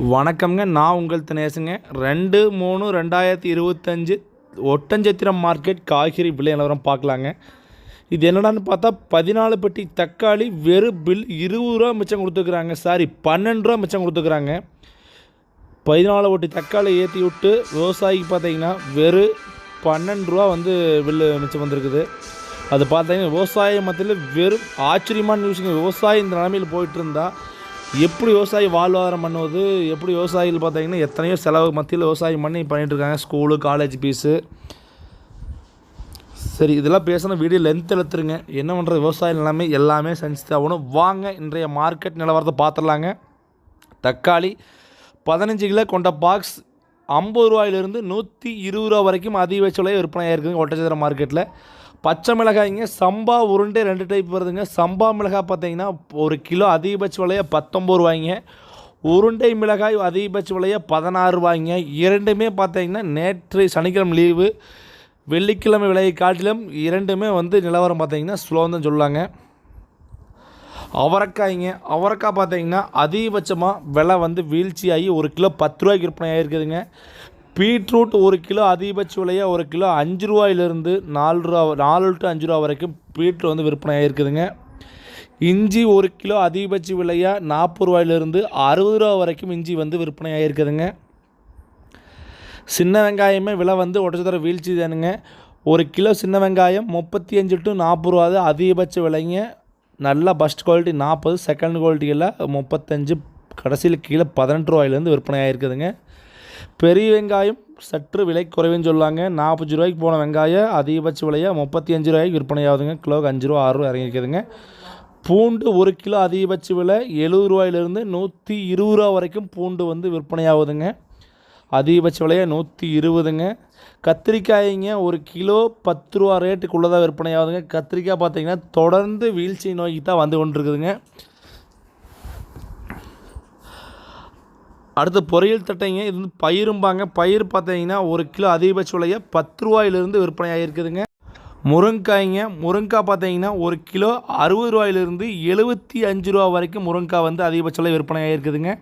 வணக்கம்ங்க. நான் உங்கள் தினேசுங்க. ரெண்டு மூணு ரெண்டாயிரத்தி இருபத்தஞ்சு ஒட்டஞ்சத்திரம் மார்க்கெட் காய்கறி விலை நிலவரம் பார்க்கலாங்க. இது என்னடான்னு பார்த்தா பதினாலு பெட்டி தக்காளி வெறும் பில் இருபது ரூபா மிச்சம் கொடுத்துக்கிறாங்க சாரி பன்னெண்டு ரூபா மிச்சம் கொடுத்துக்கிறாங்க பதினாலு பெட்டி தக்காளி ஏற்றி விட்டு விவசாயிக்கு பார்த்தீங்கன்னா வெறும் பன்னெண்டு ரூபா வந்து பில்லு மிச்சம் வந்திருக்குது. அது பார்த்தீங்கன்னா விவசாய மத்தியில் வெறும் ஆச்சரியமான நியூஸுங்க. விவசாயம் இந்த நிலமையில் போயிட்டு இருந்தால் எப்படி விவசாயி வாழ்வாதாரம் பண்ணுவது எப்படி விவசாயிகள் பார்த்தீங்கன்னா எத்தனையோ செலவு மத்தியில் விவசாயம் பண்ணி பண்ணிகிட்ருக்காங்க இருக்காங்க ஸ்கூலு காலேஜ் ஃபீஸு சரி இதெல்லாம் பேசினா வீடியோ லென்த் எழுத்துருங்க என்ன பண்ணுறது விவசாய நிலைமை எல்லாமே செஞ்சு ஆகணும் வாங்க இன்றைய மார்க்கெட் நிலவரத்தை பார்த்துடலாங்க. தக்காளி பதினஞ்சு கிலோ கொண்ட பாக்ஸ் ஐம்பது ரூபாயிலிருந்து நூற்றி இருபது ரூபா வரைக்கும் அதிகபட்ச விலை விற்பனை ஆயிருக்குங்க ஒட்டச்சத்திர மார்க்கெட்டில் பச்சை மிளகாய்ங்க சம்பா உருண்டை ரெண்டு டைப் வருதுங்க. சம்பா மிளகாய் பார்த்தீங்கன்னா ஒரு கிலோ அதிகபட்ச விலையை பத்தொம்பது ரூபாய்ங்க. உருண்டை மிளகாய் அதிகபட்ச விலையை பதினாறு ரூபாய்ங்க. இரண்டுமே பார்த்தீங்கன்னா நேற்று சனிக்கிழமை லீவு வெள்ளிக்கிழமை விலையை காட்டிலும் இரண்டுமே வந்து நிலவரம் பார்த்தீங்கன்னா ஸ்லோன்னு சொல்லுவாங்க அவரைக்காய்ங்க அவரைக்காய் பார்த்தீங்கன்னா அதிகபட்சமாக விலை வந்து வீழ்ச்சியாகி ஒரு கிலோ பத்து ரூபாய்க்கு விற்பனை ஆகிருக்குதுங்க பீட்ரூட் ஒரு கிலோ அதிகபட்ச விலையாக ஒரு கிலோ அஞ்சு ரூபாயிலிருந்து நாலு ரூபா நாலு டு அஞ்சு ரூபா வரைக்கும் பீட்ரூட் வந்து விற்பனை ஆகிருக்குதுங்க இஞ்சி ஒரு கிலோ அதிகபட்ச விலையாக நாற்பது ரூபாயிலிருந்து அறுபது ரூபா வரைக்கும் இஞ்சி வந்து விற்பனை ஆகிருக்குதுங்க சின்ன வெங்காயமே விலை வந்து ஒட்டச்சத்தர வீழ்ச்சி தானுங்க. ஒரு கிலோ சின்ன வெங்காயம் முப்பத்தி அஞ்சு டு நாற்பது ரூபா தான் அதிகபட்ச விலைங்க. நல்லா ஃபஸ்ட் குவாலிட்டி நாற்பது செகண்ட் குவாலிட்டியில் முப்பத்தஞ்சு கடைசியில் கீழே பதினெட்டு ரூபாயிலேருந்து விற்பனை ஆகிருக்குதுங்க பெரிய வெங்காயம் சற்று விலை குறைவுன்னு சொல்லுவாங்க. நாற்பத்தஞ்சு ரூபாய்க்கு போன வெங்காயம் அதிகபட்ச விலையாக முப்பத்தி அஞ்சு ரூபாய்க்கு விற்பனை ஆகுதுங்க கிலோவுக்கு அஞ்சு ரூபா ஆறு ரூபா இறங்கியிருக்குதுங்க. பூண்டு ஒரு கிலோ அதிகபட்ச விலை எழுபது ரூபாயிலிருந்து நூற்றி இருபது ரூபா வரைக்கும் பூண்டு வந்து விற்பனை ஆகுதுங்க அதிகபட்ச விலையாக நூற்றி இருபதுங்க. கத்திரிக்காய்ங்க ஒரு கிலோ பத்து ரூபா ரேட்டுக்குள்ளே தான் விற்பனை ஆகுதுங்க கத்திரிக்காய் பார்த்தீங்கன்னா தொடர்ந்து வீழ்ச்சி நோக்கி தான் வந்து கொண்டிருக்குதுங்க. அடுத்து பொரியல் தட்டைங்க இது வந்து பயிரும்பாங்க. பயிர் பார்த்தீங்கன்னா ஒரு கிலோ அதிகபட்ச விலையை பத்து ரூபாயிலிருந்து விற்பனை ஆகிருக்குதுங்க முருங்காய்ங்க முருங்காய் பார்த்தீங்கன்னா ஒரு கிலோ அறுபது ரூபாயிலிருந்து எழுபத்தி அஞ்சு ரூபா வரைக்கும் முருங்காய் வந்து அதிகபட்ச விலை விற்பனை ஆகிருக்குதுங்க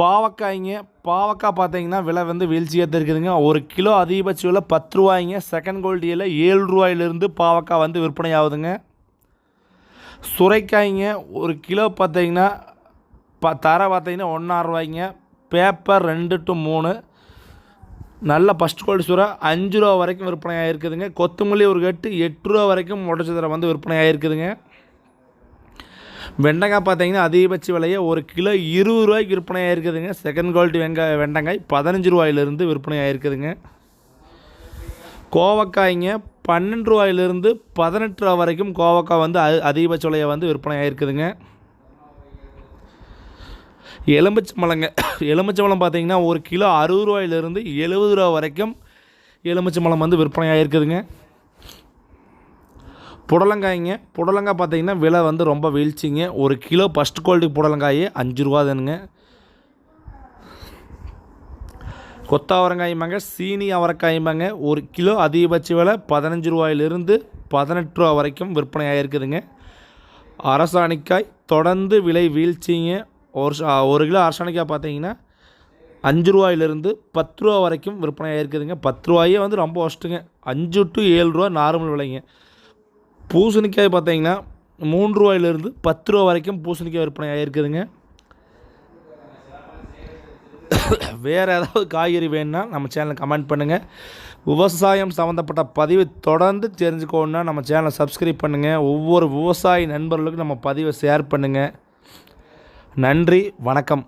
பாவக்காய்ங்க பாவக்காய் பார்த்தீங்கன்னா விலை வந்து வீழ்ச்சியாக தான் இருக்குதுங்க. ஒரு கிலோ அதிகபட்ச விலை பத்து ரூபாய்ங்க. செகண்ட் குவாலிட்டியில் ஏழு ரூபாயிலிருந்து பாவக்காய் வந்து விற்பனை ஆகுதுங்க சுரைக்காய்ங்க ஒரு கிலோ பார்த்தீங்கன்னா ப தர பார்த்தீங்கன்னா ஒன்றாறு ரூபாய்ங்க. பேப்பர் ரெண்டு டு மூணு. நல்ல ஃபஸ்ட் குவாலிட்டி சுறா அஞ்சு ரூபா வரைக்கும் விற்பனை ஆகிருக்குதுங்க கொத்தமல்லி ஒரு கட்டு எட்டு ரூபா வரைக்கும் முடச்சதுரை வந்து விற்பனை ஆகிருக்குதுங்க வெண்டைக்காய் பார்த்தீங்கன்னா அதிகபட்ச விலையை ஒரு கிலோ இருபது ரூபாய்க்கு விற்பனை ஆகிருக்குதுங்க செகண்ட் குவாலிட்டி வெங்காய வெண்டைக்காய் பதினஞ்சு ரூபாயிலிருந்து விற்பனை ஆகிருக்குதுங்க கோவக்காய்ங்க பன்னெண்டு ரூபாயிலிருந்து பதினெட்டு ரூபா வரைக்கும் கோவக்காய் வந்து அதிகபட்ச விலையை வந்து விற்பனை ஆகிருக்குதுங்க எலுமிச்சம்பழங்க எலுமிச்சம்பழம் பார்த்தீங்கன்னா ஒரு கிலோ அறுபது ரூபாயிலிருந்து எழுபது ரூபா வரைக்கும் எலுமிச்சம்பழம் வந்து விற்பனை ஆகிருக்குதுங்க புடலங்காய்ங்க புடலங்காய் பார்த்தீங்கன்னா விலை வந்து ரொம்ப வீழ்ச்சிங்க. ஒரு கிலோ ஃபஸ்ட் குவாலிட்டி புடலங்காயே அஞ்சு ரூபா தானுங்க. கொத்தாவரங்காய்மாங்க சீனி அவரைக்காய்மாங்க ஒரு கிலோ அதிகபட்ச விலை பதினஞ்சு ரூபாயிலிருந்து பதினெட்டு ரூபா வரைக்கும் விற்பனை ஆகிருக்குதுங்க அரசாணிக்காய் தொடர்ந்து விலை வீழ்ச்சிங்க. ஒரு ஒரு கிலோ அரசாணிக்காய் பார்த்தீங்கன்னா அஞ்சு ரூபாயிலிருந்து பத்து ரூபா வரைக்கும் விற்பனை ஆகிருக்குதுங்க பத்து ரூபாயே வந்து ரொம்ப ஒஸ்ட்டுங்க அஞ்சு டு ஏழு ரூபா நார்மல் விலைங்க. பூசணிக்காய் பார்த்தீங்கன்னா மூன்று ரூபாயிலிருந்து பத்து ரூபா வரைக்கும் பூசணிக்காய் விற்பனை ஆகிருக்குதுங்க வேறு ஏதாவது காய்கறி வேணுன்னா நம்ம சேனலை கமெண்ட் பண்ணுங்கள் விவசாயம் சம்மந்தப்பட்ட பதிவு தொடர்ந்து தெரிஞ்சுக்கோன்னா நம்ம சேனலை சப்ஸ்கிரைப் பண்ணுங்கள் ஒவ்வொரு விவசாயி நண்பர்களுக்கும் நம்ம பதிவை ஷேர் பண்ணுங்கள் நன்றி வணக்கம்.